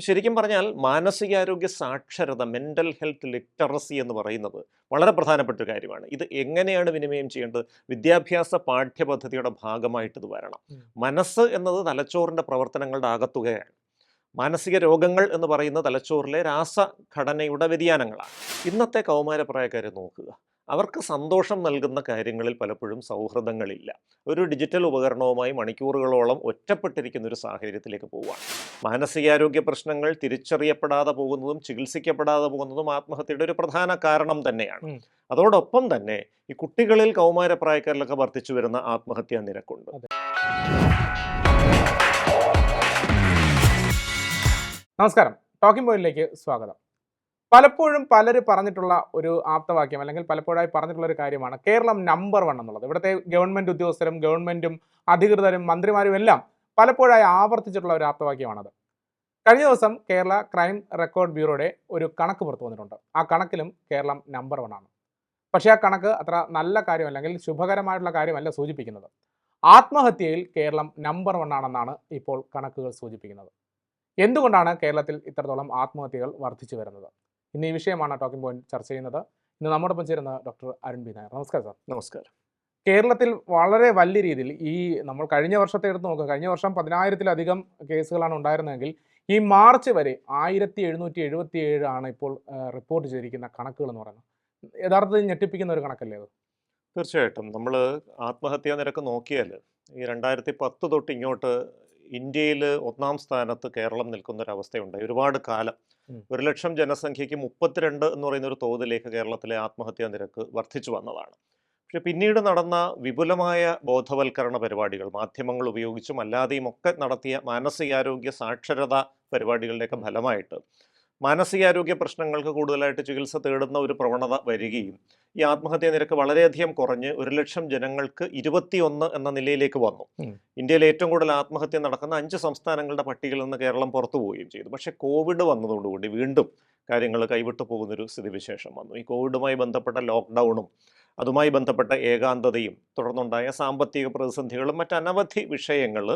ശരിക്കും പറഞ്ഞാൽ മാനസികാരോഗ്യ സാക്ഷരത മെന്റൽ ഹെൽത്ത് ലിറ്ററസി എന്ന് പറയുന്നത് വളരെ പ്രധാനപ്പെട്ട ഒരു കാര്യമാണ്. ഇത് എങ്ങനെയാണ് വിനിമയം ചെയ്യേണ്ടത്? വിദ്യാഭ്യാസ പാഠ്യപദ്ധതിയുടെ ഭാഗമായിട്ട് ഇത് വരണം. മനസ്സ് എന്നത് തലച്ചോറിന്റെ പ്രവർത്തനങ്ങളുടെ ആകത്തുകയാണ്. മാനസിക രോഗങ്ങൾ എന്ന് പറയുന്ന തലച്ചോറിലെ രാസഘടനയുടെ വ്യതിയാനങ്ങളാണ്. ഇന്നത്തെ കൗമാരപ്രായക്കാരെ നോക്കുക. അവർക്ക് സന്തോഷം നൽകുന്ന കാര്യങ്ങളിൽ പലപ്പോഴും സൗഹൃദങ്ങളില്ല. ഒരു ഡിജിറ്റൽ ഉപകരണവുമായി മണിക്കൂറുകളോളം ഒറ്റപ്പെട്ടിരിക്കുന്ന ഒരു സാഹചര്യത്തിലേക്ക് പോവുകയാണ്. മാനസികാരോഗ്യ പ്രശ്നങ്ങൾ തിരിച്ചറിയപ്പെടാതെ പോകുന്നതും ചികിത്സിക്കപ്പെടാതെ പോകുന്നതും ആത്മഹത്യയുടെ ഒരു പ്രധാന കാരണം തന്നെയാണ്. അതോടൊപ്പം തന്നെ ഈ കുട്ടികളിൽ കൗമാരപ്രായക്കാരിലൊക്കെ വർദ്ധിച്ചു വരുന്ന ആത്മഹത്യാ നിരക്കുണ്ട്. നമസ്കാരം. ടോക്കിംഗ് പോയിന്റിലേക്ക് സ്വാഗതം. പലപ്പോഴും പലര് പറഞ്ഞിട്ടുള്ള ഒരു ആപ്തവാക്യം അല്ലെങ്കിൽ പലപ്പോഴായി പറഞ്ഞിട്ടുള്ള ഒരു കാര്യമാണ് കേരളം നമ്പർ വൺ എന്നുള്ളത്. ഇവിടുത്തെ ഗവൺമെന്റ് ഉദ്യോഗസ്ഥരും ഗവൺമെന്റും അധികൃതരും മന്ത്രിമാരും എല്ലാം പലപ്പോഴായി ആവർത്തിച്ചിട്ടുള്ള ഒരു ആപ്തവാക്യമാണത്. കഴിഞ്ഞ ദിവസം കേരള ക്രൈം റെക്കോർഡ് ബ്യൂറോയുടെ ഒരു കണക്ക് പുറത്തു വന്നിട്ടുണ്ട്. ആ കണക്കിലും കേരളം നമ്പർ വൺ ആണ്. പക്ഷേ ആ കണക്ക് അത്ര നല്ല കാര്യമല്ല അല്ലെങ്കിൽ ശുഭകരമായിട്ടുള്ള കാര്യമല്ല സൂചിപ്പിക്കുന്നത്. ആത്മഹത്യയിൽ കേരളം നമ്പർ വൺ ആണെന്നാണ് ഇപ്പോൾ കണക്കുകൾ സൂചിപ്പിക്കുന്നത്. എന്തുകൊണ്ടാണ് കേരളത്തിൽ ഇത്രത്തോളം ആത്മഹത്യകൾ വർദ്ധിച്ചു വരുന്നത്? ഇന്ന് ഈ വിഷയമാണ് ടോക്കിംഗ് പോയിന്റ് ചർച്ച ചെയ്യുന്നത്. ഇന്ന് നമ്മോടൊപ്പം ചേരുന്ന ഡോക്ടർ അരുൺ ബി നായർ. നമസ്കാരം സാർ നമസ്കാരം. കേരളത്തിൽ വളരെ വലിയ രീതിയിൽ ഈ നമ്മൾ കഴിഞ്ഞ വർഷത്തെ എടുത്ത് നോക്കുക കഴിഞ്ഞ വർഷം പതിനായിരത്തിലധികം കേസുകളാണ് ഉണ്ടായിരുന്നതെങ്കിൽ ഈ മാർച്ച് വരെ ആയിരത്തി എഴുന്നൂറ്റി എഴുപത്തി ഏഴ് ആണ് ഇപ്പോൾ റിപ്പോർട്ട് ചെയ്തിരിക്കുന്ന കണക്കുകൾ എന്ന് പറയുന്നത്. യഥാർത്ഥത്തിൽ ഞെട്ടിപ്പിക്കുന്ന ഒരു കണക്കല്ലേ അത്? തീർച്ചയായിട്ടും. നമ്മൾ ആത്മഹത്യാ നിരക്ക് നോക്കിയാൽ ഈ രണ്ടായിരത്തി പത്ത് തൊട്ട് ഇങ്ങോട്ട് ഇന്ത്യയിൽ ഒന്നാം സ്ഥാനത്ത് കേരളം നിൽക്കുന്ന ഒരു അവസ്ഥയുണ്ടായി ഒരുപാട് കാലം. ഒരു ലക്ഷം ജനസംഖ്യയ്ക്ക് മുപ്പത്തിരണ്ട് എന്ന് പറയുന്ന ഒരു തോതിലേക്ക് കേരളത്തിലെ ആത്മഹത്യാ നിരക്ക് വർദ്ധിച്ചു വന്നതാണ്. പക്ഷെ പിന്നീട് നടന്ന വിപുലമായ ബോധവൽക്കരണ പരിപാടികൾ മാധ്യമങ്ങൾ ഉപയോഗിച്ചും അല്ലാതെയും ഒക്കെ നടത്തിയ മാനസികാരോഗ്യ സാക്ഷരത പരിപാടികളുടെയൊക്കെ ഫലമായിട്ട് മാനസികാരോഗ്യ പ്രശ്നങ്ങൾക്ക് കൂടുതലായിട്ട് ചികിത്സ തേടുന്ന ഒരു പ്രവണത വരികയും ഈ ആത്മഹത്യാ നിരക്ക് വളരെയധികം കുറഞ്ഞ് ഒരു ലക്ഷം ജനങ്ങൾക്ക് ഇരുപത്തിയൊന്ന് എന്ന നിലയിലേക്ക് വന്നു. ഇന്ത്യയിൽ ഏറ്റവും കൂടുതൽ ആത്മഹത്യ നടക്കുന്ന അഞ്ച് സംസ്ഥാനങ്ങളുടെ പട്ടികയിൽ നിന്ന് കേരളം പുറത്തു പോവുകയും ചെയ്തു. പക്ഷേ കോവിഡ് വന്നതോടുകൂടി വീണ്ടും കാര്യങ്ങൾ കൈവിട്ടു പോകുന്നൊരു സ്ഥിതിവിശേഷം വന്നു. ഈ കോവിഡുമായി ബന്ധപ്പെട്ട ലോക്ക്ഡൗണും അതുമായി ബന്ധപ്പെട്ട ഏകാന്തതയും തുടർന്നുണ്ടായ സാമ്പത്തിക പ്രതിസന്ധികളും മറ്റനവധി വിഷയങ്ങൾ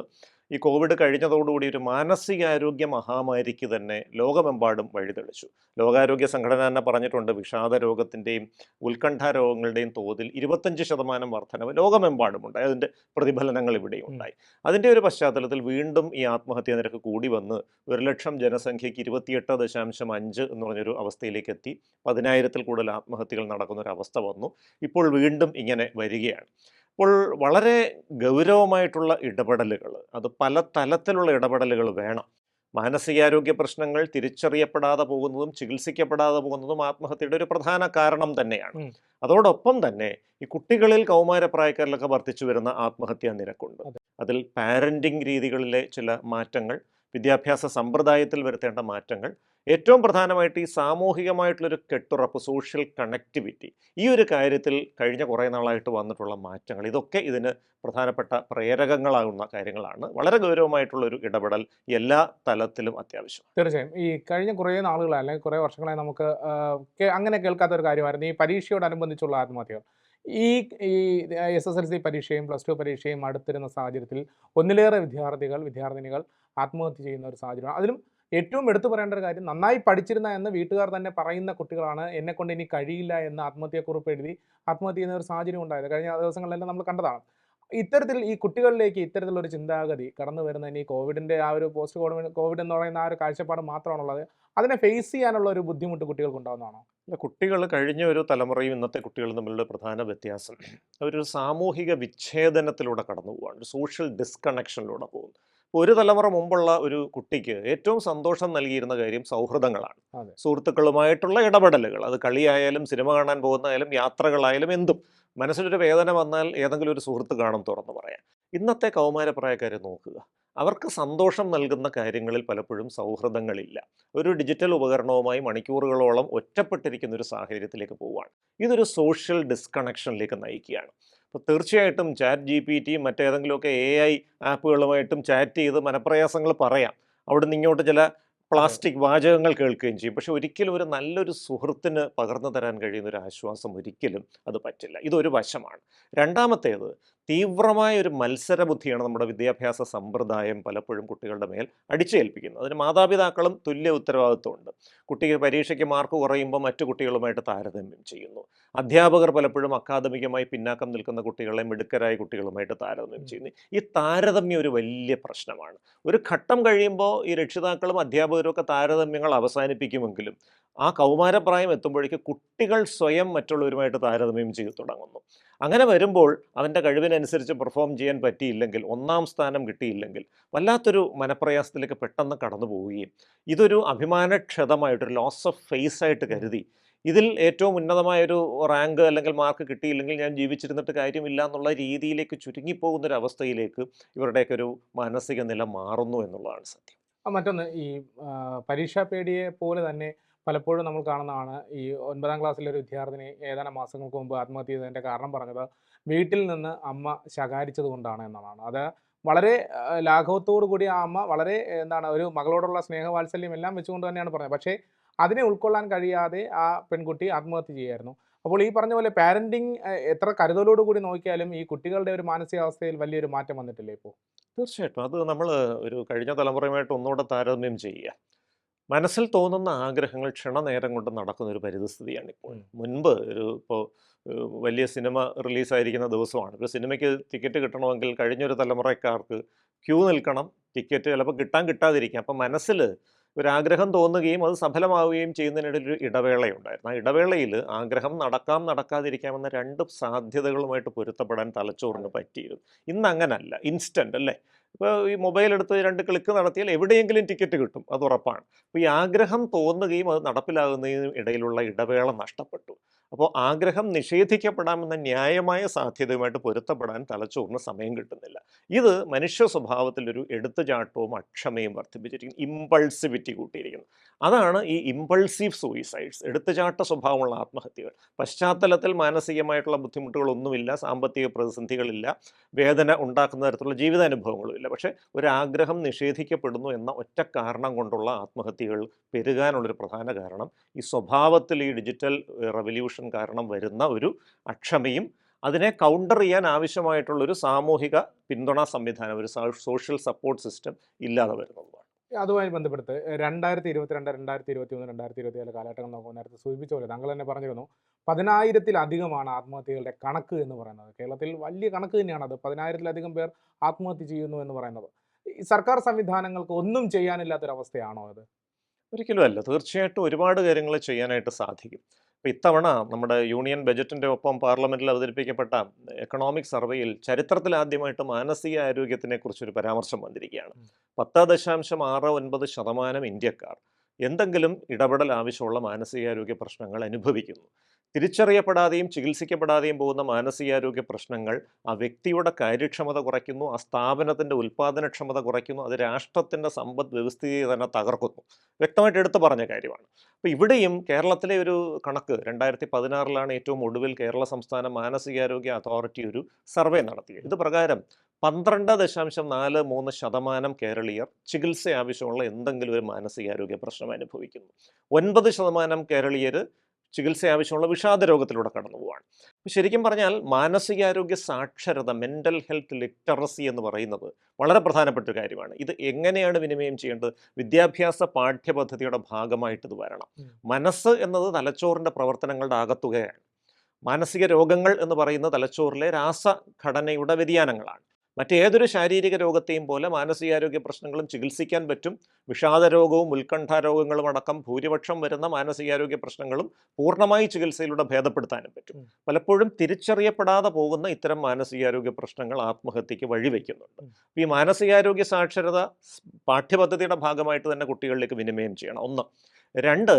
ഈ കോവിഡ് കഴിഞ്ഞതോടുകൂടി ഒരു മാനസികാരോഗ്യ മഹാമാരിക്ക് തന്നെ ലോകമെമ്പാടും വഴിതെളിച്ചു. ലോകാരോഗ്യ സംഘടന തന്നെ പറഞ്ഞിട്ടുണ്ട് വിഷാദ രോഗത്തിന്റെയും ഉത്കണ്ഠ രോഗങ്ങളുടെയും തോതിൽ ഇരുപത്തഞ്ച് ശതമാനം വർധനവ് ലോകമെമ്പാടും ഉണ്ടായി അതിന്റെ പ്രതിഫലനങ്ങൾ ഇവിടെയും ഉണ്ടായി. അതിന്റെ ഒരു പശ്ചാത്തലത്തിൽ വീണ്ടും ഈ ആത്മഹത്യാ നിരക്ക് കൂടി വന്ന് ഒരു ലക്ഷം ജനസംഖ്യയ്ക്ക് ഇരുപത്തിയെട്ട് ദശാംശം അഞ്ച് എന്ന് പറഞ്ഞൊരു അവസ്ഥയിലേക്ക് എത്തി. പതിനായിരത്തിൽ കൂടുതൽ ആത്മഹത്യകൾ നടക്കുന്ന ഒരു അവസ്ഥ വന്നു. ഇപ്പോൾ വീണ്ടും ഇങ്ങനെ വരികയാണ്. അപ്പോൾ വളരെ ഗൗരവമായിട്ടുള്ള ഇടപെടലുകൾ അത് പല തലത്തിലുള്ള ഇടപെടലുകൾ വേണം. മാനസികാരോഗ്യ പ്രശ്നങ്ങൾ തിരിച്ചറിയപ്പെടാതെ പോകുന്നതും ചികിത്സിക്കപ്പെടാതെ പോകുന്നതും ആത്മഹത്യയുടെ ഒരു പ്രധാന കാരണം തന്നെയാണ്. അതോടൊപ്പം തന്നെ ഈ കുട്ടികളിൽ കൗമാരപ്രായക്കാരിലൊക്കെ വർദ്ധിച്ചു വരുന്ന ആത്മഹത്യാ നിരക്കുണ്ട്. അതെ. അതിൽ പാരന്റിങ് രീതികളിലെ ചില മാറ്റങ്ങൾ വിദ്യാഭ്യാസ സമ്പ്രദായത്തിൽ വരുത്തേണ്ട മാറ്റങ്ങൾ. ഏറ്റവും പ്രധാനമായിട്ട് ഈ സാമൂഹികമായിട്ടുള്ളൊരു കെട്ടുറപ്പ് സോഷ്യൽ കണക്ടിവിറ്റി ഈ ഒരു കാര്യത്തിൽ കഴിഞ്ഞ കുറേ നാളായിട്ട് വന്നിട്ടുള്ള മാറ്റങ്ങൾ. ഇതൊക്കെ ഇതിന് പ്രധാനപ്പെട്ട പ്രേരകങ്ങളാകുന്ന കാര്യങ്ങളാണ്. വളരെ ഗൗരവമായിട്ടുള്ളൊരു ഇടപെടൽ എല്ലാ തലത്തിലും അത്യാവശ്യം തീർച്ചയായും. ഈ കഴിഞ്ഞ കുറേ നാളുകളായി അല്ലെങ്കിൽ കുറേ വർഷങ്ങളായി നമുക്ക് അങ്ങനെ കേൾക്കാത്ത ഒരു കാര്യമായിരുന്നു. ഈ പരീക്ഷയോടനുബന്ധിച്ചുള്ള ആത്മഹത്യകൾ. ഈ ഈ എസ് എസ് എൽ സി പരീക്ഷയും പ്ലസ് ടു പരീക്ഷയും അടുത്തിരുന്ന സാഹചര്യത്തിൽ ഒന്നിലേറെ വിദ്യാർത്ഥികൾ വിദ്യാർത്ഥിനികൾ ആത്മഹത്യ ചെയ്യുന്ന ഒരു സാഹചര്യമാണ്. അതിലും ഏറ്റവും എടുത്തു പറയേണ്ട ഒരു കാര്യം നന്നായി പഠിച്ചിരുന്ന എന്ന് വീട്ടുകാർ തന്നെ പറയുന്ന കുട്ടികളാണ് എന്നെ കൊണ്ട് ഇനി കഴിയില്ല എന്ന് ആത്മഹത്യക്കുറിപ്പ് എഴുതി ആത്മഹത്യ ചെയ്യുന്ന ഒരു സാഹചര്യം ഉണ്ടായത്. കഴിഞ്ഞ ദിവസങ്ങളിലെല്ലാം നമ്മൾ കണ്ടതാണ്. ഇത്തരത്തിൽ ഈ കുട്ടികളിലേക്ക് ഒരു ചിന്താഗതി കടന്നു വരുന്നതിന് ഈ കോവിഡിന്റെ ആ ഒരു പോസ്റ്റ് കോവിഡ് കോവിഡ് എന്ന് പറയുന്ന ആ ഒരു കാഴ്ചപ്പാട് മാത്രമാണുള്ളത്. അതിനെ ഫേസ് ചെയ്യാനുള്ള ഒരു ബുദ്ധിമുട്ട് കുട്ടികൾക്ക് ഉണ്ടാകുന്നതാണോ അല്ല, കുട്ടികൾ കഴിഞ്ഞ ഒരു തലമുറയും ഇന്നത്തെ കുട്ടികളും തമ്മിലുള്ള പ്രധാന വ്യത്യാസം. അവരൊരു സാമൂഹിക വിച്ഛേദനത്തിലൂടെ കടന്നു പോവാണ് സോഷ്യൽ ഡിസ്കണക്ഷനിലൂടെ പോകുന്നു. ഒരു തലമുറ മുമ്പുള്ള ഒരു കുട്ടിക്ക് ഏറ്റവും സന്തോഷം നൽകിയിരുന്ന കാര്യം സൗഹൃദങ്ങളാണ്. സുഹൃത്തുക്കളുമായിട്ടുള്ള ഇടപെടലുകൾ അത് കളിയായാലും സിനിമ കാണാൻ പോകുന്നതായാലും യാത്രകളായാലും എന്തും. മനസ്സിലൊരു വേദന വന്നാൽ ഏതെങ്കിലും ഒരു സുഹൃത്ത് കാണും തുറന്നു പറയാം ഇന്നത്തെ കൗമാരപ്രായക്കാരെ നോക്കുക. അവർക്ക് സന്തോഷം നൽകുന്ന കാര്യങ്ങളിൽ പലപ്പോഴും സൗഹൃദങ്ങളില്ല. ഒരു ഡിജിറ്റൽ ഉപകരണവുമായി മണിക്കൂറുകളോളം ഒറ്റപ്പെട്ടിരിക്കുന്ന ഒരു സാഹചര്യത്തിലേക്ക് പോവുകയാണ് ഇതൊരു സോഷ്യൽ ഡിസ്കണക്ഷനിലേക്ക് നയിക്കുകയാണ്. അപ്പോൾ തീർച്ചയായിട്ടും ചാറ്റ് ജി പി ടി മറ്റേതെങ്കിലുമൊക്കെ എ ഐ ആപ്പുകളുമായിട്ടും ചാറ്റ് ചെയ്ത് മനപ്രയാസങ്ങൾ പറയാം. അവിടെ നിന്ന് ഇങ്ങോട്ട് ചില പ്ലാസ്റ്റിക് വാചകങ്ങൾ കേൾക്കുകയും ചെയ്യും. പക്ഷെ ഒരിക്കലും ഒരു നല്ലൊരു സുഹൃത്തിന് പകർന്നു തരാൻ കഴിയുന്ന ഒരു ആശ്വാസം ഒരിക്കലും അത് പറ്റില്ല. ഇതൊരു വശമാണ്. രണ്ടാമത്തേത് തീവ്രമായ ഒരു മത്സര ബുദ്ധിയാണ് നമ്മുടെ വിദ്യാഭ്യാസ സമ്പ്രദായം പലപ്പോഴും കുട്ടികളുടെ മേൽ അടിച്ചേൽപ്പിക്കുന്നത്. അതിന് മാതാപിതാക്കളും തുല്യ ഉത്തരവാദിത്വമുണ്ട്. കുട്ടിക്ക് പരീക്ഷയ്ക്ക് മാർക്ക് കുറയുമ്പോൾ മറ്റു കുട്ടികളുമായിട്ട് താരതമ്യം ചെയ്യുന്നു. അധ്യാപകർ പലപ്പോഴും അക്കാദമികമായി പിന്നാക്കം നിൽക്കുന്ന കുട്ടികളെ മിടുക്കരായ കുട്ടികളുമായിട്ട് താരതമ്യം ചെയ്യുന്നു. ഈ താരതമ്യം ഒരു വലിയ പ്രശ്നമാണ്. ഒരു ഘട്ടം കഴിയുമ്പോൾ ഈ രക്ഷിതാക്കളും അധ്യാപകരും ഒക്കെ താരതമ്യങ്ങൾ അവസാനിപ്പിക്കുമെങ്കിലും ആ കൗമാരപ്രായം എത്തുമ്പോഴേക്ക് കുട്ടികൾ സ്വയം മറ്റുള്ളവരുമായിട്ട് താരതമ്യം ചെയ്തു തുടങ്ങുന്നു. അങ്ങനെ വരുമ്പോൾ അവന്റെ കഴിവിനനുസരിച്ച് പെർഫോം ചെയ്യാൻ പറ്റിയില്ലെങ്കിൽ ഒന്നാം സ്ഥാനം കിട്ടിയില്ലെങ്കിൽ വല്ലാത്തൊരു മനപ്രയാസത്തിലേക്ക് പെട്ടെന്ന് കടന്നു പോവുകയും ഇതൊരു അഭിമാനക്ഷതമായിട്ടൊരു ലോസ് ഓഫ് ഫേസ് ആയിട്ട് കരുതി. ഇതിൽ ഏറ്റവും ഉന്നതമായൊരു റാങ്ക് അല്ലെങ്കിൽ മാർക്ക് കിട്ടിയില്ലെങ്കിൽ ഞാൻ ജീവിച്ചിരുന്നിട്ട് കാര്യമില്ല എന്നുള്ള രീതിയിലേക്ക് ചുരുങ്ങിപ്പോകുന്ന ഒരു അവസ്ഥയിലേക്ക് ഇവരുടെയൊക്കെ ഒരു മാനസിക നില മാറുന്നു എന്നുള്ളതാണ് സത്യം. മറ്റൊന്ന് ഈ പരീക്ഷാ പേടിയെ പോലെ തന്നെ പലപ്പോഴും നമ്മൾ കാണുന്നതാണ് ഈ ഒൻപതാം ക്ലാസ്സിലെ ഒരു വിദ്യാർത്ഥിനി ഏതാനും മാസങ്ങൾക്ക് മുമ്പ് ആത്മഹത്യ ചെയ്തതിന്റെ കാരണം പറഞ്ഞത് വീട്ടിൽ നിന്ന് അമ്മ ശകാരിച്ചത് കൊണ്ടാണ് എന്നതാണ്. അത് വളരെ ലാഘവത്തോടു കൂടി ആ അമ്മ വളരെ എന്താണ് ഒരു മകളോടുള്ള സ്നേഹവാത്സല്യം എല്ലാം വെച്ചുകൊണ്ട് തന്നെയാണ് പറഞ്ഞത്. പക്ഷേ അതിനെ ഉൾക്കൊള്ളാൻ കഴിയാതെ ആ പെൺകുട്ടി ആത്മഹത്യ ചെയ്യായിരുന്നു. അപ്പോൾ ഈ പറഞ്ഞ പോലെ പാരന്റിങ് എത്ര കരുതലോടു കൂടി നോക്കിയാലും ഈ കുട്ടികളുടെ ഒരു മാനസികാവസ്ഥയിൽ വലിയൊരു മാറ്റം വന്നിട്ടില്ലേ ഇപ്പോൾ? തീർച്ചയായിട്ടും. അത് നമ്മൾ ഒരു കഴിഞ്ഞ തലമുറയുമായിട്ട് ഒന്നുകൂടെ താരതമ്യം ചെയ്യുക. മനസ്സിൽ തോന്നുന്ന ആഗ്രഹങ്ങൾ ക്ഷണനേരം കൊണ്ട് നടക്കുന്ന ഒരു പരിതസ്ഥിതിയാണ് ഇപ്പോൾ. മുൻപ് ഒരു ഇപ്പോൾ വലിയ സിനിമ റിലീസായിരിക്കുന്ന ദിവസമാണ്. ഒരു സിനിമയ്ക്ക് ടിക്കറ്റ് കിട്ടണമെങ്കിൽ കഴിഞ്ഞൊരു തലമുറക്കാർക്ക് ക്യൂ നിൽക്കണം. ടിക്കറ്റ് ചിലപ്പോൾ കിട്ടാൻ കിട്ടാതിരിക്കാം. അപ്പം മനസ്സിൽ ഒരാഗ്രഹം തോന്നുകയും അത് സഫലമാവുകയും ചെയ്യുന്നതിനിടയിൽ ഒരു ഇടവേളയുണ്ടായിരുന്നു. ആ ഇടവേളയിൽ ആഗ്രഹം നടക്കാം നടക്കാതിരിക്കാമെന്ന രണ്ട് സാധ്യതകളുമായിട്ട് പൊരുത്തപ്പെടാൻ തലച്ചോറിന് പറ്റിയിരുന്നു. ഇന്ന് അങ്ങനല്ല ഇൻസ്റ്റന്റ് അല്ലേ? ഇപ്പോൾ ഈ മൊബൈൽ എടുത്ത് രണ്ട് ക്ലിക്ക് നടത്തിയാൽ എവിടെയെങ്കിലും ടിക്കറ്റ് കിട്ടും അത് ഉറപ്പാണ്. അപ്പോൾ ഈ ആഗ്രഹം തോന്നുകയും അത് നടപ്പിലാകുന്നതിനും ഇടയിലുള്ള ഇടവേള നഷ്ടപ്പെട്ടു. അപ്പോൾ ആഗ്രഹം നിഷേധിക്കപ്പെടാമെന്ന ന്യായമായ സാധ്യതയുമായിട്ട് പൊരുത്തപ്പെടാൻ തലച്ചോറിന് സമയം കിട്ടുന്നില്ല. ഇത് മനുഷ്യ സ്വഭാവത്തിലൊരു എടുത്തുചാട്ടവും അക്ഷമയും വർദ്ധിപ്പിച്ചിരിക്കുന്നു ഇമ്പൾസിവിറ്റി കൂട്ടിയിരിക്കുന്നു. അതാണ് ഈ ഇമ്പൾസീവ് സൂയിസൈഡ്സ് എടുത്തുചാട്ട സ്വഭാവമുള്ള ആത്മഹത്യകൾ. പശ്ചാത്തലത്തിൽ മാനസികമായിട്ടുള്ള ബുദ്ധിമുട്ടുകളൊന്നുമില്ല സാമ്പത്തിക പ്രതിസന്ധികളില്ല വേദന ഉണ്ടാക്കുന്ന തരത്തിലുള്ള ജീവിതാനുഭവങ്ങളും ഇല്ല പക്ഷേ ഒരാഗ്രഹം നിഷേധിക്കപ്പെടുന്നു എന്ന ഒറ്റ കാരണം കൊണ്ടുള്ള ആത്മഹത്യകൾ പെരുകാനുള്ളൊരു പ്രധാന കാരണം ഈ സ്വഭാവത്തിൽ ഈ ഡിജിറ്റൽ റവല്യൂഷൻ കാരണം വരുന്ന ഒരു അക്ഷമയും അതിനെ കൗണ്ടർ ചെയ്യാൻ ആവശ്യമായിട്ടുള്ളൊരു സാമൂഹിക പിന്തുണാ സംവിധാനം ഒരു സോഷ്യൽ സപ്പോർട്ട് സിസ്റ്റം ഇല്ലാതെ വരുന്നതുമാണ് അതുമായി ബന്ധപ്പെട്ട് രണ്ടായിരത്തി ഇരുപത്തിരണ്ട് രണ്ടായിരത്തി ഇരുപത്തി ഒന്ന് രണ്ടായിരത്തി ഇരുപത്തി നാല് കാലഘട്ടങ്ങൾ നോക്കുമ്പോൾ നേരത്തെ സൂചിപ്പിച്ച പോലെ താങ്കൾ തന്നെ പറഞ്ഞിരുന്നു പതിനായിരത്തിലധികമാണ് ആത്മഹത്യകളുടെ കണക്ക് എന്ന് പറയുന്നത്. കേരളത്തിൽ വലിയ കണക്ക് തന്നെയാണ് അത്. പതിനായിരത്തിലധികം പേർ ആത്മഹത്യ ചെയ്യുന്നു എന്ന് പറയുന്നത്. ഈ സർക്കാർ സംവിധാനങ്ങൾക്ക് ഒന്നും ചെയ്യാനില്ലാത്തൊരവസ്ഥയാണോ അത്? ഒരിക്കലും അല്ല. തീർച്ചയായിട്ടും ഒരുപാട് കാര്യങ്ങൾ ചെയ്യാനായിട്ട് സാധിക്കും. അപ്പോൾ ഇത്തവണ നമ്മുടെ യൂണിയൻ ബജറ്റിന്റെ ഒപ്പം പാർലമെന്റിൽ അവതരിപ്പിക്കപ്പെട്ട എക്കണോമിക് സർവേയിൽ ചരിത്രത്തിൽ ആദ്യമായിട്ട് മാനസിക ആരോഗ്യത്തിനെ കുറിച്ചൊരു പരാമർശം വന്നിരിക്കുകയാണ്. പത്ത് ദശാംശം ആറ് ഒൻപത് ശതമാനം ഇന്ത്യക്കാർ എന്തെങ്കിലും ഇടപെടൽ ആവശ്യമുള്ള മാനസികാരോഗ്യ പ്രശ്നങ്ങൾ അനുഭവിക്കുന്നു തിരിച്ചറിയപ്പെടാതെയും ചികിത്സിക്കപ്പെടാതെയും പോകുന്ന മാനസികാരോഗ്യ പ്രശ്നങ്ങൾ ആ വ്യക്തിയുടെ കാര്യക്ഷമത കുറയ്ക്കുന്നു ആ സ്ഥാപനത്തിന്റെ ഉൽപ്പാദനക്ഷമത കുറയ്ക്കുന്നു അത് രാഷ്ട്രത്തിന്റെ സമ്പദ് വ്യവസ്ഥയെ തന്നെ തകർക്കുന്നു. വ്യക്തമായിട്ട് എടുത്തു പറഞ്ഞ കാര്യമാണ്. അപ്പോൾ ഇവിടെയും കേരളത്തിലെ ഒരു കണക്ക് രണ്ടായിരത്തി പതിനാറിലാണ് ഏറ്റവും ഒടുവിൽ കേരള സംസ്ഥാന മാനസികാരോഗ്യ അതോറിറ്റി ഒരു സർവേ നടത്തിയത്. ഇത് പ്രകാരം പന്ത്രണ്ട് ദശാംശം നാല് മൂന്ന് ശതമാനം കേരളീയർ ചികിത്സ ആവശ്യമുള്ള എന്തെങ്കിലും ഒരു മാനസികാരോഗ്യ പ്രശ്നം അനുഭവിക്കുന്നു. ഒൻപത് ശതമാനം കേരളീയർ ചികിത്സ ആവശ്യമുള്ള വിഷാദ രോഗത്തിലൂടെ കടന്നു പോവാണ്. ശരിക്കും പറഞ്ഞാൽ മാനസികാരോഗ്യ സാക്ഷരത മെന്റൽ ഹെൽത്ത് ലിറ്ററസി എന്ന് പറയുന്നത് വളരെ പ്രധാനപ്പെട്ട ഒരു കാര്യമാണ്. ഇത് എങ്ങനെയാണ് വിനിമയം ചെയ്യേണ്ടത്? വിദ്യാഭ്യാസ പാഠ്യപദ്ധതിയുടെ ഭാഗമായിട്ട് ഇത് വരണം. മനസ്സ് എന്നത് തലച്ചോറിന്റെ പ്രവർത്തനങ്ങളുടെ ആകത്തുകയാണ്. മാനസിക രോഗങ്ങൾ എന്ന് പറയുന്ന തലച്ചോറിലെ രാസഘടനയുടെ വ്യതിയാനങ്ങളാണ്. മറ്റേതൊരു ശാരീരിക രോഗത്തെയും പോലെ മാനസികാരോഗ്യ പ്രശ്നങ്ങളും ചികിത്സിക്കാൻ പറ്റും. വിഷാദരോഗവും ഉത്കണ്ഠാരോഗങ്ങളും അടക്കം ഭൂരിപക്ഷം വരുന്ന മാനസികാരോഗ്യ പ്രശ്നങ്ങളും പൂർണമായി ചികിത്സയിലൂടെ ഭേദപ്പെടുത്താനും പറ്റും. പലപ്പോഴും തിരിച്ചറിയപ്പെടാതെ പോകുന്ന ഇത്തരം മാനസികാരോഗ്യ പ്രശ്നങ്ങൾ ആത്മഹത്യക്ക് വഴിവെക്കുന്നുണ്ട്. ഈ മാനസികാരോഗ്യ സാക്ഷരത പാഠ്യപദ്ധതിയുടെ ഭാഗമായിട്ട് തന്നെ കുട്ടികളിലേക്ക് വിനിമയം ചെയ്യണം. ഒന്ന്. രണ്ട്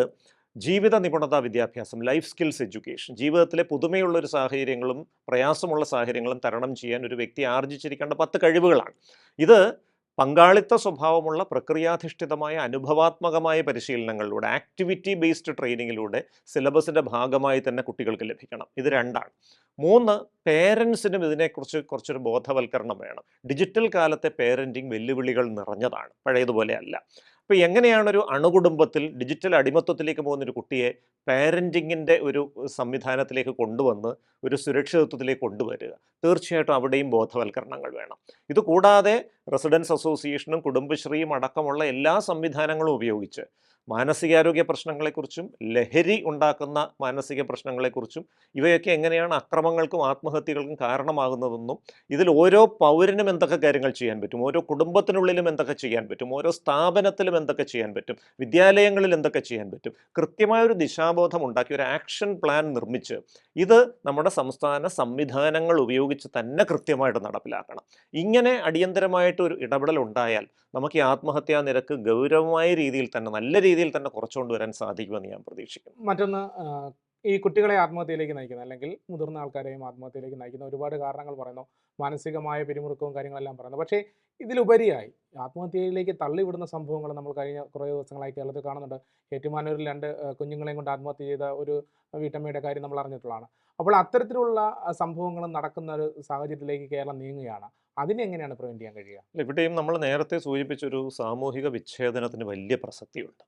ജീവിത നിപുണത വിദ്യാഭ്യാസം ലൈഫ് സ്കിൽസ് എഡ്യൂക്കേഷൻ ജീവിതത്തിലെ പുതുമയുള്ള ഒരു സാഹചര്യങ്ങളും പ്രയാസമുള്ള സാഹചര്യങ്ങളും തരണം ചെയ്യാൻ ഒരു വ്യക്തി ആർജിച്ചിരിക്കേണ്ട പത്ത് കഴിവുകളാണ്. ഇത് പങ്കാളിത്ത സ്വഭാവമുള്ള പ്രക്രിയാധിഷ്ഠിതമായ അനുഭവാത്മകമായ പരിശീലനങ്ങളിലൂടെ ആക്ടിവിറ്റി ബേസ്ഡ് ട്രെയിനിങ്ങിലൂടെ സിലബസിന്റെ ഭാഗമായി തന്നെ കുട്ടികൾക്ക് ലഭിക്കണം. ഇത് രണ്ടാണ്. മൂന്ന് പേരൻസിനും ഇതിനെക്കുറിച്ച് കുറച്ചൊരു ബോധവൽക്കരണം വേണം. ഡിജിറ്റൽ കാലത്തെ പേരന്റിങ് വെല്ലുവിളികൾ നിറഞ്ഞതാണ്. പഴയതുപോലെ അല്ല അപ്പോൾ എങ്ങനെയാണ് ഒരു അണുകുടുംബത്തിൽ ഡിജിറ്റൽ അടിമത്വത്തിലേക്ക് പോകുന്ന ഒരു കുട്ടിയെ പാരന്റിങ്ങിന്റെ ഒരു സംവിധാനത്തിലേക്ക് കൊണ്ടുവന്ന് ഒരു സുരക്ഷിതത്വത്തിലേക്ക് കൊണ്ടുവരിക? തീർച്ചയായിട്ടും അവിടെയും ബോധവൽക്കരണങ്ങൾ വേണം. ഇത് കൂടാതെ റെസിഡൻസ് അസോസിയേഷനും കുടുംബശ്രീയും അടക്കമുള്ള എല്ലാ സംവിധാനങ്ങളും ഉപയോഗിച്ച് മാനസികാരോഗ്യ പ്രശ്നങ്ങളെക്കുറിച്ചും ലഹരി ഉണ്ടാക്കുന്ന മാനസിക പ്രശ്നങ്ങളെക്കുറിച്ചും ഇവയൊക്കെ എങ്ങനെയാണ് അക്രമങ്ങൾക്കും ആത്മഹത്യകൾക്കും കാരണമാകുന്നതെന്നും ഇതിൽ ഓരോ പൗരനും എന്തൊക്കെ കാര്യങ്ങൾ ചെയ്യാൻ പറ്റും ഓരോ കുടുംബത്തിനുള്ളിലും എന്തൊക്കെ ചെയ്യാൻ പറ്റും ഓരോ സ്ഥാപനത്തിലും എന്തൊക്കെ ചെയ്യാൻ പറ്റും വിദ്യാലയങ്ങളിൽ എന്തൊക്കെ ചെയ്യാൻ പറ്റും കൃത്യമായൊരു ദിശാബോധം ഉണ്ടാക്കി ഒരു ആക്ഷൻ പ്ലാൻ നിർമ്മിച്ച് ഇത് നമ്മുടെ സംസ്ഥാന സംവിധാനങ്ങൾ ഉപയോഗിച്ച് തന്നെ കൃത്യമായിട്ട് നടപ്പിലാക്കണം. ഇങ്ങനെ അടിയന്തരമായിട്ട് ഒരു ഇടപെടൽ ഉണ്ടായാൽ നമുക്ക് ഈ ആത്മഹത്യാ നിരക്ക് ഗൗരവമായ രീതിയിൽ തന്നെ നല്ല രീതിയിൽ തന്നെ കുറച്ചുകൊണ്ട് വരാൻ സാധിക്കുമെന്ന് ഞാൻ പ്രതീക്ഷിക്കുന്നു. മറ്റൊന്ന് ഈ കുട്ടികളെ ആത്മഹത്യയിലേക്ക് നയിക്കുന്ന അല്ലെങ്കിൽ മുതിർന്ന ആൾക്കാരെയും ആത്മഹത്യയിലേക്ക് നയിക്കുന്ന ഒരുപാട് കാരണങ്ങൾ പറയുന്നു. മാനസികമായ പിരിമുറുക്കവും കാര്യങ്ങളെല്ലാം പറയുന്നു. പക്ഷേ ഇതിലുപരിയായി ആത്മഹത്യയിലേക്ക് തള്ളിവിടുന്ന സംഭവങ്ങൾ നമ്മൾ കഴിഞ്ഞ കുറേ ദിവസങ്ങളായി കേരളത്തിൽ കാണുന്നുണ്ട്. ഏറ്റുമാനൂരിൽ രണ്ട് കുഞ്ഞുങ്ങളെയും കൊണ്ട് ആത്മഹത്യ ചെയ്ത ഒരു വീട്ടമ്മയുടെ കാര്യം നമ്മൾ അറിഞ്ഞിട്ടുള്ളതാണ്. അപ്പോൾ അത്തരത്തിലുള്ള സംഭവങ്ങൾ നടക്കുന്ന ഒരു സാഹചര്യത്തിലേക്ക് കേരളം നീങ്ങുകയാണ്. അതിനെങ്ങനെയാണ് പ്രിവെന്റ് പ്രിവെന്റ് ചെയ്യാൻ കഴിയുക? ഇവിടെയും നമ്മൾ നേരത്തെ സൂചിപ്പിച്ചൊരു സാമൂഹിക വിച്ഛേദനത്തിന് വലിയ പ്രസക്തിയുണ്ട്.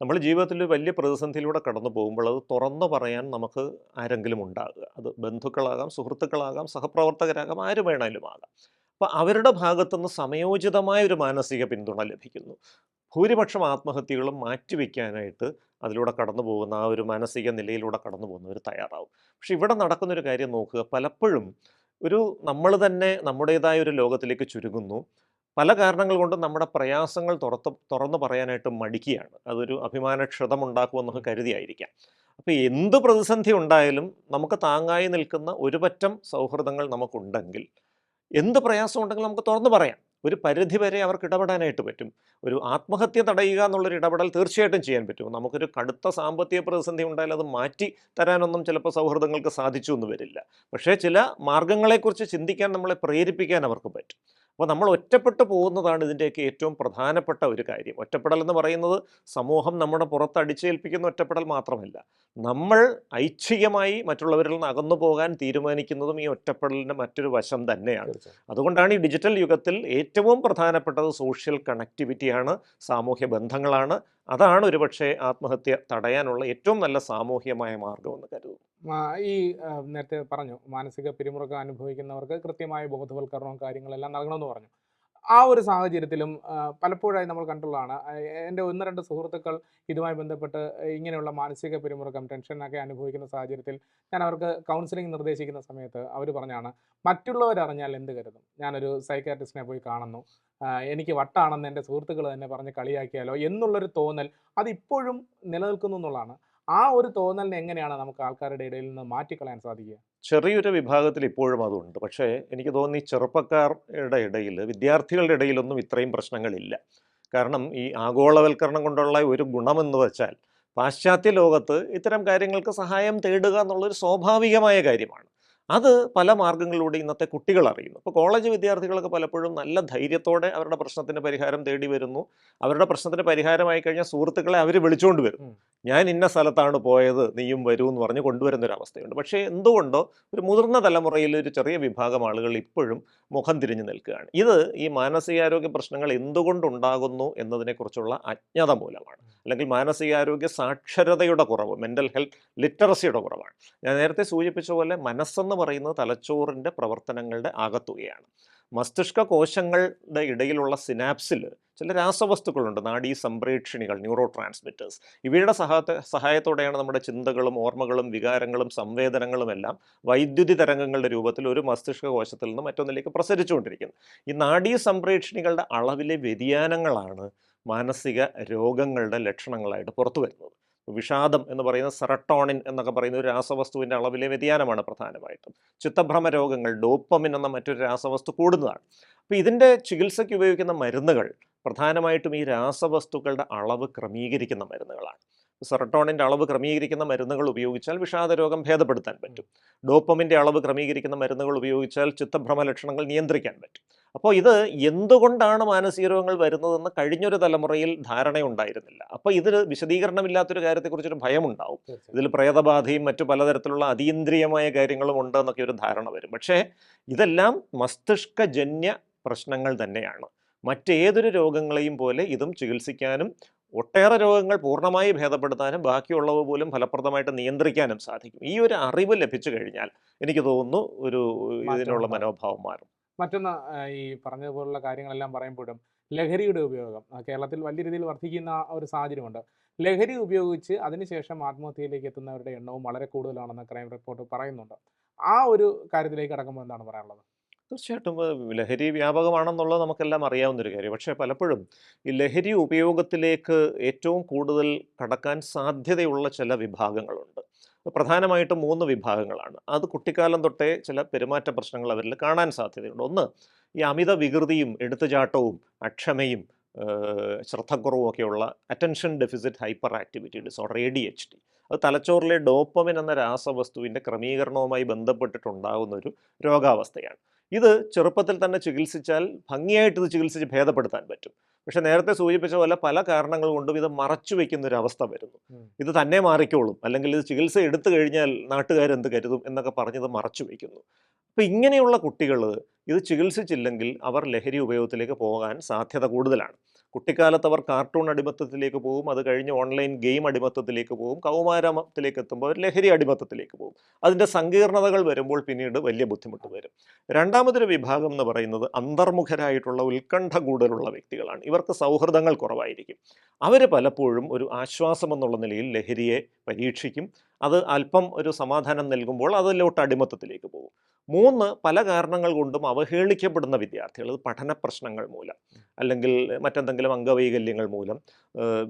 നമ്മൾ ജീവിതത്തിൽ വലിയ പ്രതിസന്ധിയിലൂടെ കടന്നു പോകുമ്പോൾ അത് തുറന്നു പറയാൻ നമുക്ക് ആരെങ്കിലും ഉണ്ടാകുക. അത് ബന്ധുക്കളാകാം സുഹൃത്തുക്കളാകാം സഹപ്രവർത്തകരാകാം ആര് വേണമെങ്കിലും ആകാം. അപ്പോൾ അവരുടെ ഭാഗത്തുനിന്ന് സമയോചിതമായ ഒരു മാനസിക പിന്തുണ ലഭിക്കുന്നു. ഭൂരിപക്ഷം ആത്മഹത്യകളും മാറ്റിവെക്കാനായിട്ട് അതിലൂടെ കടന്നു പോകുന്ന ആ ഒരു മാനസിക നിലയിലൂടെ കടന്നു പോകുന്നവർ തയ്യാറാവും. പക്ഷെ ഇവിടെ നടക്കുന്നൊരു കാര്യം നോക്കുക. പലപ്പോഴും ഒരു നമ്മൾ തന്നെ നമ്മുടേതായ ഒരു ലോകത്തിലേക്ക് ചുരുങ്ങുന്നു. പല കാരണങ്ങൾ കൊണ്ടും നമ്മുടെ പ്രയാസങ്ങൾ തുറത്ത് തുറന്നു പറയാനായിട്ട് മടിക്കുകയാണ്. അതൊരു അഭിമാനക്ഷതം ഉണ്ടാക്കുമെന്നൊക്കെ കരുതിയായിരിക്കാം. അപ്പോൾ എന്ത് പ്രതിസന്ധി ഉണ്ടായാലും നമുക്ക് താങ്ങായി നിൽക്കുന്ന ഒരുപറ്റം സൗഹൃദങ്ങൾ നമുക്കുണ്ടെങ്കിൽ എന്ത് പ്രയാസം ഉണ്ടെങ്കിലും നമുക്ക് തുറന്നു പറയാം. ഒരു പരിധി വരെ അവർക്ക് ഇടപെടാനായിട്ട് പറ്റും. ഒരു ആത്മഹത്യ തടയുക എന്നുള്ളൊരു ഇടപെടൽ തീർച്ചയായിട്ടും ചെയ്യാൻ പറ്റും. നമുക്കൊരു കടുത്ത സാമ്പത്തിക പ്രതിസന്ധി ഉണ്ടായാൽ അത് മാറ്റി തരാനൊന്നും ചിലപ്പോൾ സൗഹൃദങ്ങൾക്ക് സാധിച്ചു എന്ന് വരില്ല. പക്ഷേ ചില മാർഗങ്ങളെക്കുറിച്ച് ചിന്തിക്കാൻ നമ്മളെ പ്രേരിപ്പിക്കാൻ അവർക്ക് പറ്റും. അപ്പോൾ നമ്മൾ ഒറ്റപ്പെട്ടു പോകുന്നതാണ് ഇതിന്റെയൊക്കെ ഏറ്റവും പ്രധാനപ്പെട്ട ഒരു കാര്യം. ഒറ്റപ്പെടൽ എന്ന് പറയുന്നത് സമൂഹം നമ്മുടെ പുറത്ത് അടിച്ചേൽപ്പിക്കുന്ന ഒറ്റപ്പെടൽ മാത്രമല്ല. നമ്മൾ ഐച്ഛികമായി മറ്റുള്ളവരിൽ നിന്ന് അകന്നു പോകാൻ തീരുമാനിക്കുന്നതും ഈ ഒറ്റപ്പെടലിന്റെ മറ്റൊരു വശം തന്നെയാണ്. അതുകൊണ്ടാണ് ഈ ഡിജിറ്റൽ യുഗത്തിൽ ഏറ്റവും പ്രധാനപ്പെട്ടത് സോഷ്യൽ കണക്ടിവിറ്റിയാണ് സാമൂഹ്യ ബന്ധങ്ങളാണ്. അതാണ് ഒരുപക്ഷെ ആത്മഹത്യ തടയാനുള്ള ഏറ്റവും നല്ല സാമൂഹ്യമായ മാർഗമെന്ന് കരുതുന്നു. ഈ നേരത്തെ പറഞ്ഞു മാനസിക പിരിമുറുക്കം അനുഭവിക്കുന്നവർക്ക് കൃത്യമായ ബോധവൽക്കരണവും കാര്യങ്ങളെല്ലാം നൽകണമെന്ന് പറഞ്ഞു. ആ ഒരു സാഹചര്യത്തിലും പലപ്പോഴായി നമ്മൾ കണ്ടുള്ളതാണ്. എന്റെ ഒന്ന് രണ്ട് സുഹൃത്തുക്കൾ ഇതുമായി ബന്ധപ്പെട്ട് ഇങ്ങനെയുള്ള മാനസിക പിരിമുറുക്കം ടെൻഷനൊക്കെ അനുഭവിക്കുന്ന സാഹചര്യത്തിൽ ഞാൻ അവർക്ക് കൗൺസിലിംഗ് നിർദ്ദേശിക്കുന്ന സമയത്ത് അവർ പറഞ്ഞാണ് മറ്റുള്ളവരറിഞ്ഞാൽ എന്ത് കരുതും? ഞാനൊരു സൈക്കാട്രിസ്റ്റിനെ പോയി കാണുന്നു. എനിക്ക് വട്ടാണെന്ന് എന്റെ സുഹൃത്തുക്കൾ തന്നെ പറഞ്ഞ് കളിയാക്കിയാലോ? എന്നുള്ളൊരു തോന്നൽ അതിപ്പോഴും നിലനിൽക്കുന്നു എന്നുള്ളതാണ്. ആ ഒരു തോന്നലിനെ എങ്ങനെയാണ് നമുക്ക് ആൾക്കാരുടെ ഇടയിൽ നിന്ന് മാറ്റിക്കളയാൻ സാധിക്കുക? ചെറിയൊരു വിഭാഗത്തിൽ ഇപ്പോഴും അതുണ്ട്. പക്ഷേ എനിക്ക് തോന്നുന്നു ഈ ചെറുപ്പക്കാരുടെ ഇടയിൽ വിദ്യാർത്ഥികളുടെ ഇടയിലൊന്നും ഇത്രയും പ്രശ്നങ്ങളില്ല. കാരണം ഈ ആഗോളവൽക്കരണം കൊണ്ടുള്ള ഒരു ഗുണമെന്ന് വെച്ചാൽ പാശ്ചാത്യ ലോകത്ത് ഇത്തരം കാര്യങ്ങൾക്ക് സഹായം തേടുക എന്നുള്ളൊരു സ്വാഭാവികമായ കാര്യമാണ്. അത് പല മാർഗങ്ങളിലൂടെ ഇന്നത്തെ കുട്ടികൾ അറിയുന്നു. ഇപ്പോൾ കോളേജ് വിദ്യാർത്ഥികളൊക്കെ പലപ്പോഴും നല്ല ധൈര്യത്തോടെ അവരുടെ പ്രശ്നത്തിന് പരിഹാരം തേടി വരുന്നു. അവരുടെ പ്രശ്നത്തിന് പരിഹാരമായി കഴിഞ്ഞാൽ സുഹൃത്തുക്കളെ അവർ വിളിച്ചുകൊണ്ട് ഉം. ഞാൻ ഇന്ന സ്ഥലത്താണ് പോയത് നീയും വരൂ എന്ന് പറഞ്ഞ് കൊണ്ടുവരുന്ന ഒരു അവസ്ഥയുണ്ട് പക്ഷേ എന്തുകൊണ്ടോ ഒരു മുതിർന്ന തലമുറയിൽ ഒരു ചെറിയ വിഭാഗം ആളുകൾ ഇപ്പോഴും മുഖം തിരിഞ്ഞു നിൽക്കുകയാണ്. ഇത് ഈ മാനസികാരോഗ്യ പ്രശ്നങ്ങൾ എന്തുകൊണ്ടുണ്ടാകുന്നു എന്നതിനെക്കുറിച്ചുള്ള അജ്ഞത മൂലമാണ്. അല്ലെങ്കിൽ മാനസികാരോഗ്യ സാക്ഷരതയുടെ കുറവ് മെന്റൽ ഹെൽത്ത് ലിറ്ററസിയുടെ കുറവാണ്. ഞാൻ നേരത്തെ സൂചിപ്പിച്ച പോലെ മനസ്സെന്ന് പറയുന്നത് തലച്ചോറിന്റെ പ്രവർത്തനങ്ങളുടെ ആകത്തുകയാണ് മസ്തിഷ്ക കോശങ്ങളുടെ ഇടയിലുള്ള സിനാപ്സിൽ ചില രാസവസ്തുക്കളുണ്ട്. നാഡീ സംപ്രേക്ഷണികൾ ന്യൂറോ ട്രാൻസ്മിറ്റേഴ്സ് ഇവയുടെ സഹായത്തെ സഹായത്തോടെയാണ് നമ്മുടെ ചിന്തകളും ഓർമ്മകളും വികാരങ്ങളും സംവേദനങ്ങളും എല്ലാം വൈദ്യുതി തരംഗങ്ങളുടെ രൂപത്തിൽ ഒരു മസ്തിഷ്ക കോശത്തിൽ നിന്ന് മറ്റൊന്നിലേക്ക് പ്രസരിച്ചുകൊണ്ടിരിക്കുന്നത് ഈ നാഡീ സംപ്രേക്ഷണികളുടെ അളവിലെ വ്യതിയാനങ്ങളാണ് മാനസിക രോഗങ്ങളുടെ ലക്ഷണങ്ങളായിട്ട് പുറത്തു വരുന്നത് വിഷാദം എന്ന് പറയുന്ന സെറട്ടോണിൻ എന്നൊക്കെ പറയുന്ന ഒരു രാസവസ്തുവിന്റെ അളവിലെ വ്യതിയാനമാണ് പ്രധാനമായിട്ടും. ചിത്തഭ്രമ രോഗങ്ങൾ ഡോപ്പമിൻ എന്ന മറ്റൊരു രാസവസ്തു കൂടുന്നതാണ്. അപ്പോൾ ഇതിന്റെ ചികിത്സയ്ക്ക് ഉപയോഗിക്കുന്ന മരുന്നുകൾ പ്രധാനമായിട്ടും ഈ രാസവസ്തുക്കളുടെ അളവ് ക്രമീകരിക്കുന്ന മരുന്നുകളാണ്. സെറട്ടോണിന്റെ അളവ് ക്രമീകരിക്കുന്ന മരുന്നുകൾ ഉപയോഗിച്ചാൽ വിഷാദരോഗം ഭേദപ്പെടുത്താൻ പറ്റും. ഡോപ്പമിന്റെ അളവ് ക്രമീകരിക്കുന്ന മരുന്നുകൾ ഉപയോഗിച്ചാൽ ചിത്തഭ്രമ ലക്ഷണങ്ങൾ നിയന്ത്രിക്കാൻ പറ്റും. അപ്പോൾ ഇത് എന്തുകൊണ്ടാണ് മാനസിക രോഗങ്ങൾ വരുന്നതെന്ന് കഴിഞ്ഞൊരു തലമുറയിൽ ധാരണയുണ്ടായിരുന്നില്ല. അപ്പോൾ ഇതിൽ വിശദീകരണമില്ലാത്തൊരു കാര്യത്തെക്കുറിച്ചൊരു ഭയമുണ്ടാവും. ഇതിൽ പ്രേതബാധയും മറ്റു പലതരത്തിലുള്ള അതീന്ദ്രിയമായ കാര്യങ്ങളും ഉണ്ട് എന്നൊക്കെ ഒരു ധാരണ വരും. പക്ഷേ ഇതെല്ലാം മസ്തിഷ്കജന്യ പ്രശ്നങ്ങൾ തന്നെയാണ്. മറ്റേതൊരു രോഗങ്ങളെയും പോലെ ഇതും ചികിത്സിക്കാനും ഒട്ടേറെ രോഗങ്ങൾ പൂർണമായി ഭേദപ്പെടുത്താനും ബാക്കിയുള്ളവ പോലും ഫലപ്രദമായിട്ട് നിയന്ത്രിക്കാനും സാധിക്കും. ഈ ഒരു അറിവ് ലഭിച്ചു കഴിഞ്ഞാൽ എനിക്ക് തോന്നുന്നു ഒരു ഇതിനുള്ള. മനോഭാവം മാറും. മറ്റൊന്ന് ഈ പറഞ്ഞതുപോലുള്ള കാര്യങ്ങളെല്ലാം പറയുമ്പോഴും ലഹരിയുടെ ഉപയോഗം കേരളത്തിൽ വലിയ രീതിയിൽ വർദ്ധിക്കുന്ന ഒരു സാഹചര്യമുണ്ട്. ലഹരി ഉപയോഗിച്ച് അതിനുശേഷം ആത്മഹത്യയിലേക്ക് എത്തുന്നവരുടെ എണ്ണവും വളരെ കൂടുതലാണെന്ന് ക്രൈം റിപ്പോർട്ട് പറയുന്നുണ്ട്. ആ ഒരു കാര്യത്തിലേക്ക് കടക്കുമ്പോൾ എന്താണ് പറയാനുള്ളത്? തീർച്ചയായിട്ടും ലഹരി വ്യാപകമാണെന്നുള്ളത് നമുക്കെല്ലാം അറിയാവുന്നൊരു കാര്യം. പക്ഷേ പലപ്പോഴും ഈ ലഹരി ഉപയോഗത്തിലേക്ക് ഏറ്റവും കൂടുതൽ കടക്കാൻ സാധ്യതയുള്ള ചില വിഭാഗങ്ങളുണ്ട്. പ്രധാനമായിട്ടും മൂന്ന് വിഭാഗങ്ങളാണ്. അത് കുട്ടിക്കാലം തൊട്ടേ ചില പെരുമാറ്റ പ്രശ്നങ്ങൾ അവരിൽ കാണാൻ സാധ്യതയുണ്ട്. ഒന്ന് ഈ അമിത വികൃതിയും എടുത്തുചാട്ടവും അക്ഷമയും ശ്രദ്ധക്കുറവും ഒക്കെയുള്ള attention deficit hyperactivity disorder A D H D അത് തലച്ചോറിലെ ഡോപ്പമിൻ എന്ന രാസവസ്തുവിന്റെ ക്രമീകരണവുമായി ബന്ധപ്പെട്ടിട്ടുണ്ടാകുന്ന ഒരു രോഗാവസ്ഥയാണ്. ഇത് ചെറുപ്പത്തിൽ തന്നെ ചികിത്സിച്ചാൽ ഭംഗിയായിട്ട് ഇത് ചികിത്സിച്ച് ഭേദപ്പെടുത്താൻ പറ്റും. പക്ഷെ നേരത്തെ സൂചിപ്പിച്ച പോലെ പല കാരണങ്ങൾ കൊണ്ടും ഇത് മറച്ചു വെക്കുന്ന ഒരു അവസ്ഥ വരുന്നു ഇത് തന്നെ മാറിക്കോളും. അല്ലെങ്കിൽ ഇത് ചികിത്സ എടുത്തു കഴിഞ്ഞാൽ നാട്ടുകാരെന്ത് കരുതും എന്നൊക്കെ പറഞ്ഞത് മറച്ചു വെക്കുന്നു. അപ്പോൾ ഇങ്ങനെയുള്ള കുട്ടികൾ ഇത് ചികിത്സിച്ചില്ലെങ്കിൽ അവർ ലഹരി ഉപയോഗത്തിലേക്ക് പോകാൻ സാധ്യത കൂടുതലാണ്. കുട്ടിക്കാലത്ത് അവർ കാർട്ടൂൺ അടിമത്തത്തിലേക്ക് പോകും. അത് കഴിഞ്ഞ് ഓൺലൈൻ ഗെയിം അടിമത്തത്തിലേക്ക് പോകും. കൗമാരത്തിലേക്ക് എത്തുമ്പോൾ അവർ ലഹരി അടിമത്തത്തിലേക്ക് പോകും. അതിന്റെ സങ്കീർണതകൾ വരുമ്പോൾ പിന്നീട് വലിയ ബുദ്ധിമുട്ട് വരും. രണ്ടാമതൊരു വിഭാഗം എന്ന് പറയുന്നത് അന്തർമുഖരായിട്ടുള്ള ഉത്കണ്ഠ കൂടുതലുള്ള വ്യക്തികളാണ്. ഇവർക്ക് സൗഹൃദങ്ങൾ കുറവായിരിക്കും. അവർ പലപ്പോഴും ഒരു ആശ്വാസം എന്നുള്ള നിലയിൽ ലഹരിയെ പരീക്ഷിക്കും. അത് അല്പം ഒരു സമാധാനം നൽകുമ്പോൾ അതിലോട്ട് അടിമത്തത്തിലേക്ക് പോകും. മൂന്ന് പല കാരണങ്ങൾ കൊണ്ടും അവഹേളിക്കപ്പെടുന്ന വിദ്യാർത്ഥികൾ പഠന പ്രശ്നങ്ങൾ മൂലം അല്ലെങ്കിൽ മറ്റെന്തെങ്കിലും അംഗവൈകല്യങ്ങൾ മൂലം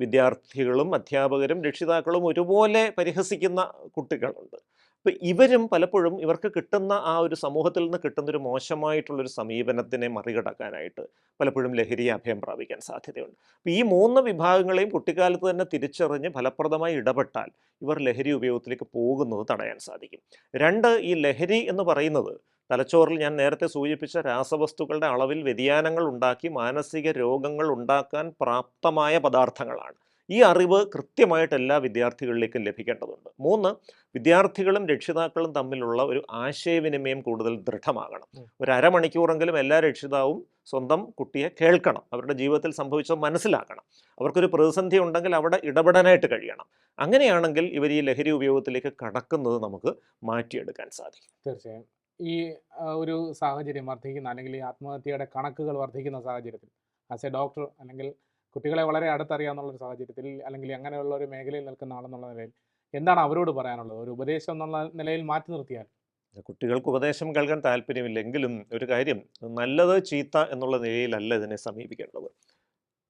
വിദ്യാർത്ഥികളും അധ്യാപകരും രക്ഷിതാക്കളും ഒരുപോലെ പരിഹസിക്കുന്ന കുട്ടികളുണ്ട്. അപ്പോൾ ഇവരും പലപ്പോഴും ഇവർക്ക് കിട്ടുന്ന ആ ഒരു സമൂഹത്തിൽ നിന്ന് കിട്ടുന്ന ഒരു മോശമായിട്ടുള്ളൊരു സമീപനത്തിനെ മറികടക്കാനായിട്ട് പലപ്പോഴും ലഹരിയെ അഭയം പ്രാപിക്കാൻ സാധ്യതയുണ്ട്. അപ്പം ഈ മൂന്ന് വിഭാഗങ്ങളെയും കുട്ടിക്കാലത്ത് തന്നെ തിരിച്ചറിഞ്ഞ് ഫലപ്രദമായി ഇടപെട്ടാൽ ഇവർ ലഹരി ഉപയോഗത്തിലേക്ക് പോകുന്നത് തടയാൻ സാധിക്കും. രണ്ട് ഈ ലഹരി എന്ന് പറയുന്നത് തലച്ചോറിൽ ഞാൻ നേരത്തെ സൂചിപ്പിച്ച രാസവസ്തുക്കളുടെ അളവിൽ വ്യതിയാനങ്ങൾ ഉണ്ടാക്കി മാനസിക രോഗങ്ങൾ ഉണ്ടാക്കാൻ പ്രാപ്തമായ പദാർത്ഥങ്ങളാണ്. ഈ അറിവ് കൃത്യമായിട്ട് എല്ലാ വിദ്യാർത്ഥികളിലേക്കും ലഭിക്കേണ്ടതുണ്ട്. മൂന്ന് വിദ്യാർത്ഥികളും രക്ഷിതാക്കളും തമ്മിലുള്ള ഒരു ആശയവിനിമയം കൂടുതൽ ദൃഢമാകണം. ഒരു അരമണിക്കൂറെങ്കിലും എല്ലാ രക്ഷിതാവും സ്വന്തം കുട്ടിയെ കേൾക്കണം. അവരുടെ ജീവിതത്തിൽ സംഭവിച്ചത് മനസ്സിലാക്കണം. അവർക്കൊരു പ്രതിസന്ധി ഉണ്ടെങ്കിൽ അവിടെ ഇടപെടാനായിട്ട് കഴിയണം. അങ്ങനെയാണെങ്കിൽ ഇവർ ഈ ലഹരി ഉപയോഗത്തിലേക്ക് കടക്കുന്നത് നമുക്ക് മാറ്റിയെടുക്കാൻ സാധിക്കും. തീർച്ചയായും. ഈ ഒരു സാഹചര്യം വർദ്ധിക്കുന്ന അല്ലെങ്കിൽ ഈ ആത്മഹത്യയുടെ കണക്കുകൾ വർദ്ധിക്കുന്ന സാഹചര്യത്തിൽ ആസ് എ ഡോക്ടർ അല്ലെങ്കിൽ കുട്ടികളെ വളരെ അടുത്തറിയാവുന്ന ഒരു സാഹചര്യത്തിൽ അല്ലെങ്കിൽ അങ്ങനെയുള്ള ഒരു മേഖലയിൽ നിൽക്കുന്ന ആളെന്നുള്ള നിലയിൽ എന്താണ് അവരോട് പറയാനുള്ളത്? ഒരു ഉപദേശം എന്നുള്ള നിലയിൽ മാറ്റി നിർത്തിയാൽ? കുട്ടികൾക്ക് ഉപദേശം കേൾക്കാൻ താല്പര്യമില്ലെങ്കിലും ഒരു കാര്യം നല്ലത് ചീത്ത എന്നുള്ള നിലയിലല്ല ഇതിനെ സമീപിക്കേണ്ടത്.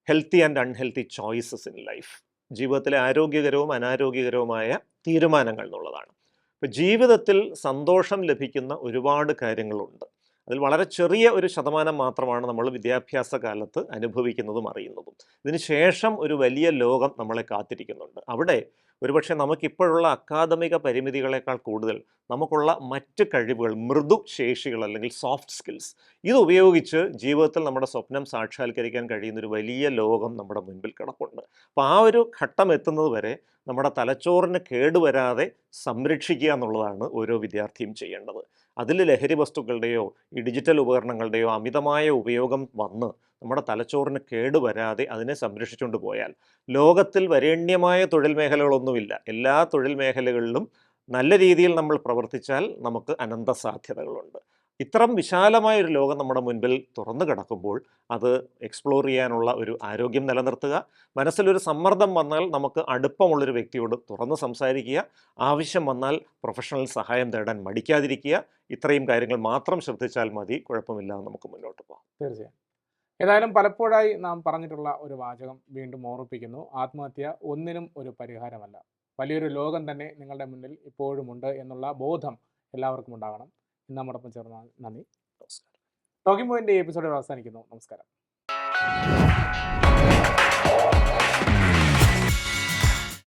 Healthy and unhealthy choices in life ജീവിതത്തിലെ ആരോഗ്യകരവും അനാരോഗ്യകരവുമായ തീരുമാനങ്ങൾ എന്നുള്ളതാണ്. ഇപ്പം ജീവിതത്തിൽ സന്തോഷം ലഭിക്കുന്ന ഒരുപാട് കാര്യങ്ങളുണ്ട്. അതിൽ വളരെ ചെറിയ ഒരു ശതമാനം മാത്രമാണ് നമ്മൾ വിദ്യാഭ്യാസ കാലത്ത് അനുഭവിക്കുന്നതും അറിയുന്നതും. ഇതിന് ശേഷം ഒരു വലിയ ലോകം നമ്മളെ കാത്തിരിക്കുന്നുണ്ട്. അവിടെ ഒരുപക്ഷെ നമുക്കിപ്പോഴുള്ള അക്കാദമിക പരിമിതികളെക്കാൾ കൂടുതൽ നമുക്കുള്ള മറ്റ് കഴിവുകൾ മൃദു ശേഷികൾ അല്ലെങ്കിൽ സോഫ്റ്റ് സ്കിൽസ് ഇത് ഉപയോഗിച്ച് ജീവിതത്തിൽ നമ്മുടെ സ്വപ്നം സാക്ഷാത്കരിക്കാൻ കഴിയുന്ന ഒരു വലിയ ലോകം നമ്മുടെ മുൻപിൽ കിടപ്പുണ്ട്. അപ്പോൾ ആ ഒരു ഘട്ടം എത്തുന്നത് വരെ നമ്മുടെ തലച്ചോറിന് കേടുവരാതെ സംരക്ഷിക്കുക എന്നുള്ളതാണ് ഓരോ വിദ്യാർത്ഥിയും ചെയ്യേണ്ടത്. അതിൽ ലഹരി വസ്തുക്കളുടെയോ ഈ ഡിജിറ്റൽ ഉപകരണങ്ങളുടെയോ അമിതമായ ഉപയോഗം വന്ന് നമ്മുടെ തലച്ചോറിന് കേടുവരാതെ അതിനെ സംരക്ഷിച്ചുകൊണ്ട് പോയാൽ ലോകത്തിൽ വരേണ്യമായ തൊഴിൽ മേഖലകളൊന്നുമില്ല. എല്ലാ തൊഴിൽ മേഖലകളിലും നല്ല രീതിയിൽ നമ്മൾ പ്രവർത്തിച്ചാൽ നമുക്ക് അനന്ത സാധ്യതകളുണ്ട് ഇത്തരം വിശാലമായ ഒരു ലോകം നമ്മുടെ മുൻപിൽ തുറന്നു കിടക്കുമ്പോൾ അത് എക്സ്പ്ലോർ ചെയ്യാനുള്ള ഒരു ആരോഗ്യം നിലനിർത്തുക മനസ്സിലൊരു സമ്മർദ്ദം വന്നാൽ നമുക്ക് അടുപ്പമുള്ളൊരു വ്യക്തിയോട് തുറന്ന് സംസാരിക്കുക ആവശ്യം വന്നാൽ പ്രൊഫഷണൽ സഹായം തേടാൻ മടിക്കാതിരിക്കുക ഇത്രയും കാര്യങ്ങൾ മാത്രം ശ്രദ്ധിച്ചാൽ മതി കുഴപ്പമില്ല നമുക്ക് മുന്നോട്ട് പോകാം. തീർച്ചയായും. ഏതായാലും പലപ്പോഴായി നാം പറഞ്ഞിട്ടുള്ള ഒരു വാചകം വീണ്ടും ഓർമ്മിപ്പിക്കുന്നു. ആത്മഹത്യ ഒന്നിനും ഒരു പരിഹാരമല്ല. വലിയൊരു ലോകം തന്നെ നിങ്ങളുടെ മുന്നിൽ ഇപ്പോഴുമുണ്ട് എന്നുള്ള ബോധം എല്ലാവർക്കും ഉണ്ടാകണം നമ്മോടൊപ്പം ചേർന്ന നന്ദി. ടോക്കിംഗ് പോയിന്റ് എപ്പിസോഡ് അവസാനിക്കുന്നു. നമസ്കാരം.